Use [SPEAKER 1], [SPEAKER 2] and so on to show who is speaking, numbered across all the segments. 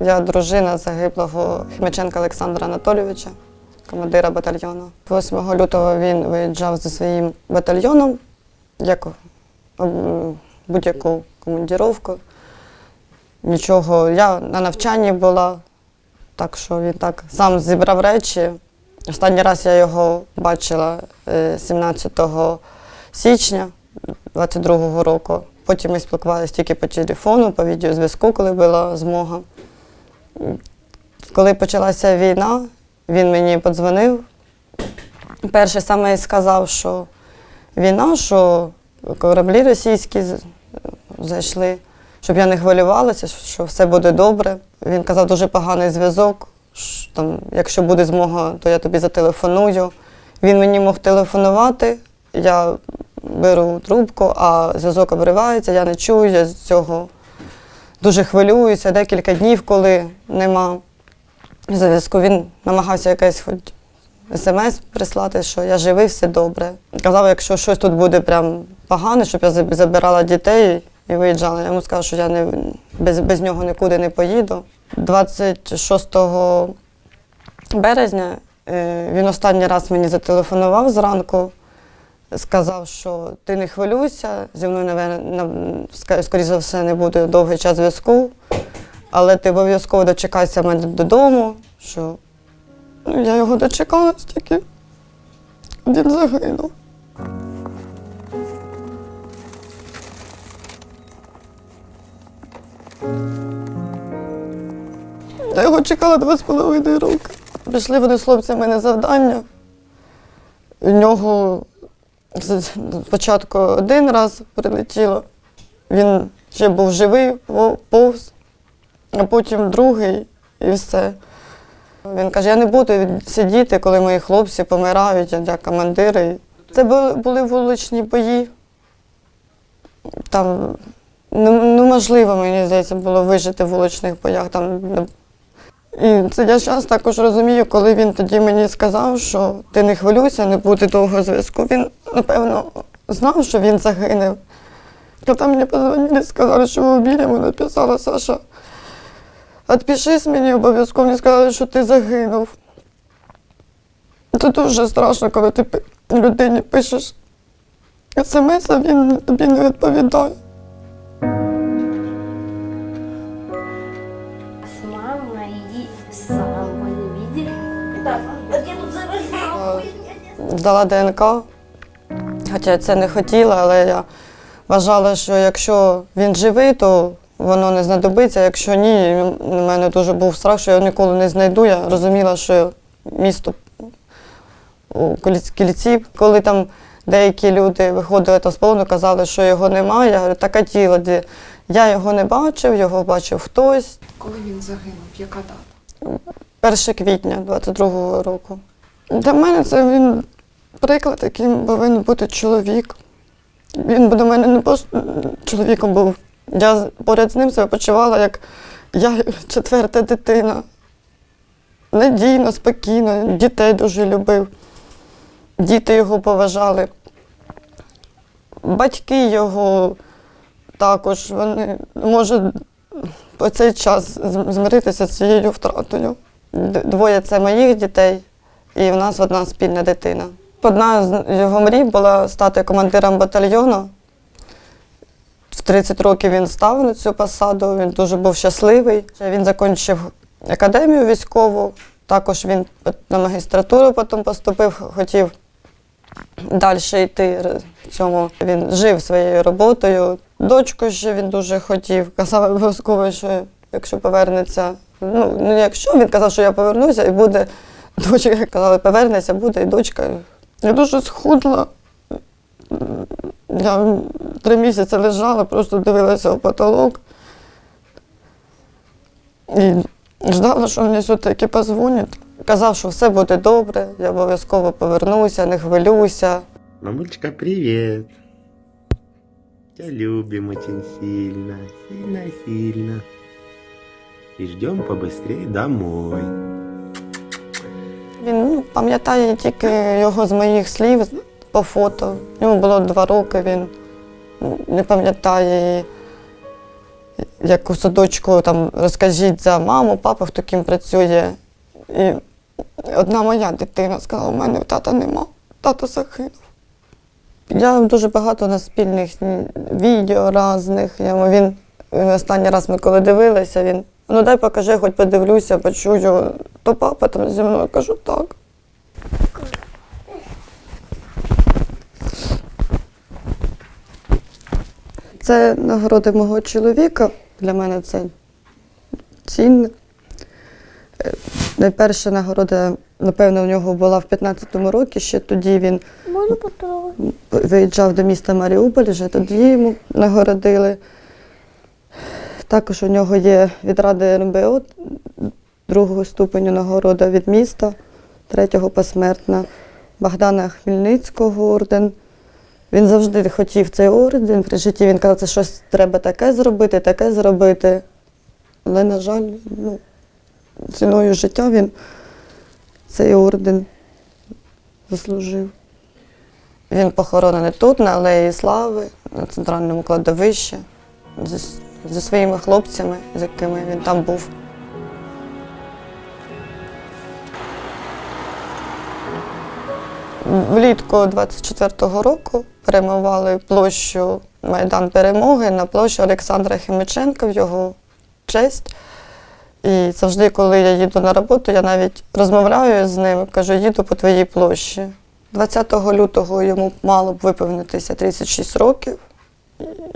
[SPEAKER 1] Я дружина загиблого Хмяченка Олександра Анатолійовича, командира батальйону. 8 лютого він виїжджав зі своїм батальйоном, як будь-яку командіровку. Нічого, я на навчанні була, так що він так сам зібрав речі. Останній раз я його бачила е, 17 січня 22-го року. Потім ми спілкувалися тільки по телефону, по відеозв'язку, коли була змога. Коли почалася війна, він мені подзвонив. Перший саме сказав, що війна, що кораблі російські зайшли, щоб я не хвилювалася, що все буде добре. Він казав, дуже поганий зв'язок. Там, якщо буде змога, то я тобі зателефоную. Він мені мог телефонувати, я беру трубку, а зв'язок обривається, я не чую, я з цього дуже хвилююся. Декілька днів, коли нема зв'язку, він намагався якесь хоч смс прислати, що я живий, все добре. Казав, якщо щось тут буде прям погане, щоб я забирала дітей і виїжджала. Я йому сказав, що я не, без, без нього нікуди не поїду. 26 березня е, він останній раз мені зателефонував зранку, сказав, що ти не хвилюйся, зі мною, скоріше за все, не буде довгий час зв'язку, але ти обов'язково дочекайся мене додому, що Ну, я його дочекалась тільки. Він загинув. Я його чекала два з половиною роки. Пішли вони з хлопцями на завдання. У нього спочатку один раз прилетіло. Він ще був живий, повз, а потім другий і все. Він каже, я не буду сидіти, коли мої хлопці помирають, я командири. Це були, вуличні бої. Там ну- неможливо, мені здається, було вижити в вуличних боях. Там, і це я зараз також розумію, коли він тоді мені сказав, що ти не хвилюйся, не буде довго зв'язку. Він, напевно, знав, що він загинув. Коли мені позвонили, сказали, що ви вбили, йому написала Саша. Отпишись мені обов'язково, мені сказали, що ти загинув. Це дуже страшно, коли ти людині пишеш смс, а він тобі не відповідає. Здала ДНК, хоча я це не хотіла, але я вважала, що якщо він живий, то воно не знадобиться. Якщо ні, у мене дуже був страх, що я його ніколи не знайду. Я розуміла, що місто у кільці, коли там деякі люди виходили та з полону, казали, що його немає. Я говорю, так а тіло де? Я його не бачив, його бачив хтось.
[SPEAKER 2] Коли він загинув, яка дата?
[SPEAKER 1] 1 квітня 22-го року. Для мене це він приклад, яким повинен бути чоловік. Він до мене не просто чоловіком був. Я поряд з ним себе почувала, як я четверта дитина. Надійно, спокійно, дітей дуже любив. Діти його поважали. Батьки його також, вони можуть по цей час змиритися з цією втратою. Двоє це моїх дітей, і в нас одна спільна дитина. Одна з його мрій була стати командиром батальйону. В 30 років він став на цю посаду, він дуже був щасливий. Він закінчив академію військову, також він на магістратуру потім поступив, хотів далі йти цьому. Він жив своєю роботою. Дочку ще він дуже хотів. Казав обов'язково, що якщо повернеться, ну, ну якщо він казав, що я повернуся і буде дочка, казали, повернеться, буде і дочка. Я дуже схудла. Я три місяці лежала, просто дивилася в потолок. І ждала, що мені все-таки позвонять. Казав, що все буде добре, я обов'язково повернуся, не хвилюйся.
[SPEAKER 3] Мамулечка, привет. Тебя любим очень сильно, сильно-сильно. И ждем побыстрее домой.
[SPEAKER 1] Він пам'ятає тільки його з моїх слів по фото. Йому було два роки, він не пам'ятає. як у садочку, там розкажіть за маму, папу, хто ким працює. І одна моя дитина сказала, у мене тата нема, тато загинув. Я дуже багато на спільних відео різних. Він останній раз ми коли дивилися, він ну дай покажи, хоч подивлюся, почую, то папа там зі мною кажу так. Це нагороди мого чоловіка. Для мене це цінне. Е, Найперша нагорода, напевно, у нього була в 15-му році. Ще тоді він виїжджав до міста Маріуполь, вже тоді йому нагородили. Також у нього є від Ради РНБО другого ступеню нагорода від міста, третього посмертна, Богдана Хмельницького орден. Він завжди хотів цей орден. При житті він казав, це щось треба таке зробити, таке зробити. Але, на жаль, ну, ціною життя він цей орден заслужив. Він похоронений тут, на Алеї Слави, на центральному кладовищі, зі, зі своїми хлопцями, з якими він там був. Влітку 24-го року перейменували площу Майдан Перемоги на площу Олександра Химиченка в його честь. І завжди, коли я їду на роботу, я навіть розмовляю з ним, кажу, їду по твоїй площі. 20 лютого йому мало б виповнитися 36 років.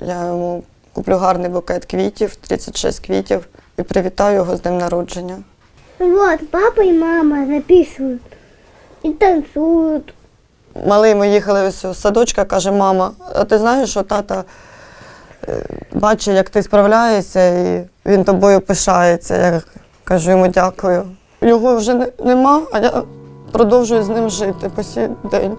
[SPEAKER 1] Я йому куплю гарний букет квітів, 36 квітів, і привітаю його з днем народження.
[SPEAKER 4] Вот, папа и мама записывают. И танцуют.
[SPEAKER 1] Малий ми їхали ось з садочка, каже, мама, а ти знаєш, що тата е, бачить, як ти справляєшся, і він тобою пишається. Я кажу йому дякую. Його вже не- нема, а я продовжую з ним жити по сій день.